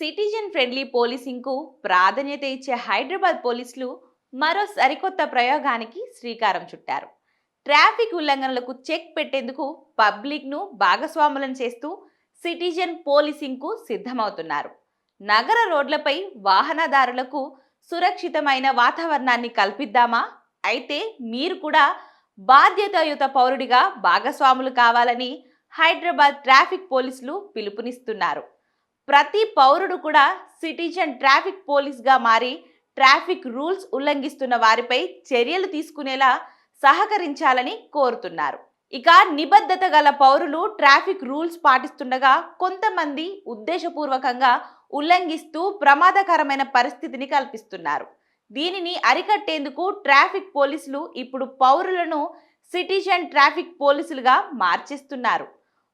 Citizen friendly పోలీసింగ్కు ప్రాధాన్యత ఇచ్చే హైదరాబాద్ పోలీసులు మరో సరికొత్త ప్రయోగానికి శ్రీకారం చుట్టారు. ట్రాఫిక్ ఉల్లంఘనలకు చెక్ పెట్టేందుకు పబ్లిక్ను భాగస్వాములను చేస్తూ సిటిజన్ పోలీసింగ్కు సిద్ధమవుతున్నారు. నగర రోడ్లపై వాహనదారులకు సురక్షితమైన వాతావరణాన్ని కల్పిద్దామా? అయితే మీరు కూడా బాధ్యతాయుత పౌరుడిగా భాగస్వాములు కావాలని హైదరాబాద్ ట్రాఫిక్ పోలీసులు పిలుపునిస్తున్నారు. ప్రతి పౌరుడు కూడా సిటిజన్ ట్రాఫిక్ పోలీస్గా మారి ట్రాఫిక్ రూల్స్ ఉల్లంఘిస్తున్న వారిపై చర్యలు తీసుకునేలా సహకరించాలని కోరుతున్నారు. ఇక నిబద్ధత గల పౌరులు ట్రాఫిక్ రూల్స్ పాటిస్తుండగా కొంతమంది ఉద్దేశపూర్వకంగా ఉల్లంఘిస్తూ ప్రమాదకరమైన పరిస్థితిని కల్పిస్తున్నారు. దీనిని అరికట్టేందుకు ట్రాఫిక్ పోలీసులు ఇప్పుడు పౌరులను సిటిజన్ ట్రాఫిక్ పోలీసులుగా మార్చేస్తున్నారు.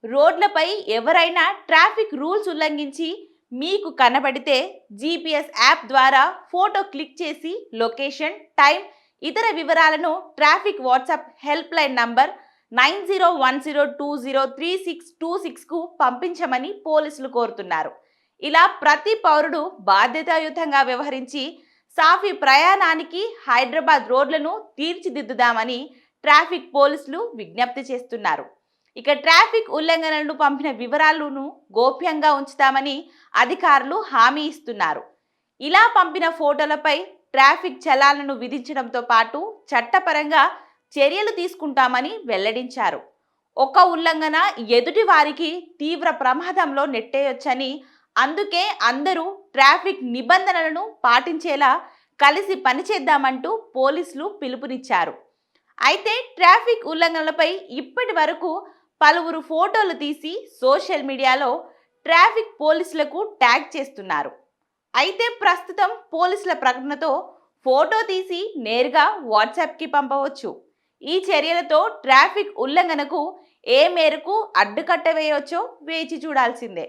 రోడ్లపై ఎవరైనా ట్రాఫిక్ రూల్స్ ఉల్లంఘించి మీకు కనబడితే జీపీఎస్ యాప్ ద్వారా ఫోటో క్లిక్ చేసి లొకేషన్ టైం ఇతర వివరాలను traffic WhatsApp help line number nine zero one zero two zero three six two సిక్స్కు పంపించమని పోలీసులు కోరుతున్నారు. ఇలా ప్రతి పౌరుడు బాధ్యతాయుతంగా వ్యవహరించి సాఫీ ప్రయాణానికి హైదరాబాద్ రోడ్లను తీర్చిదిద్దుదామని ట్రాఫిక్ పోలీసులు విజ్ఞప్తి చేస్తున్నారు. ఇక ట్రాఫిక్ ఉల్లంఘనలను పంపిన వివరాలను గోప్యంగా ఉంచుతామని అధికారులు హామీ ఇస్తున్నారు. ఇలా పంపిన ఫోటోలపై ట్రాఫిక్ చలాలను విధించడంతో పాటు చట్టపరంగా చర్యలు తీసుకుంటామని వెల్లడించారు. ఒక ఉల్లంఘన ఎదుటి వారికి తీవ్ర ప్రమాదంలో నెట్టేయొచ్చని అందుకే అందరూ ట్రాఫిక్ నిబంధనలను పాటించేలా కలిసి పనిచేద్దామంటూ పోలీసులు పిలుపునిచ్చారు. అయితే ట్రాఫిక్ ఉల్లంఘనలపై ఇప్పటి వరకు పలువురు ఫోటోలు తీసి సోషల్ మీడియాలో ట్రాఫిక్ పోలీసులకు ట్యాగ్ చేస్తున్నారు. అయితే ప్రస్తుతం పోలీసుల ప్రకటనతో ఫోటో తీసి నేరుగా వాట్సాప్కి పంపవచ్చు. ఈ చర్యలతో ట్రాఫిక్ ఉల్లంఘనకు ఏ మేరకు అడ్డుకట్ట వేయవచ్చో వేచి చూడాల్సిందే.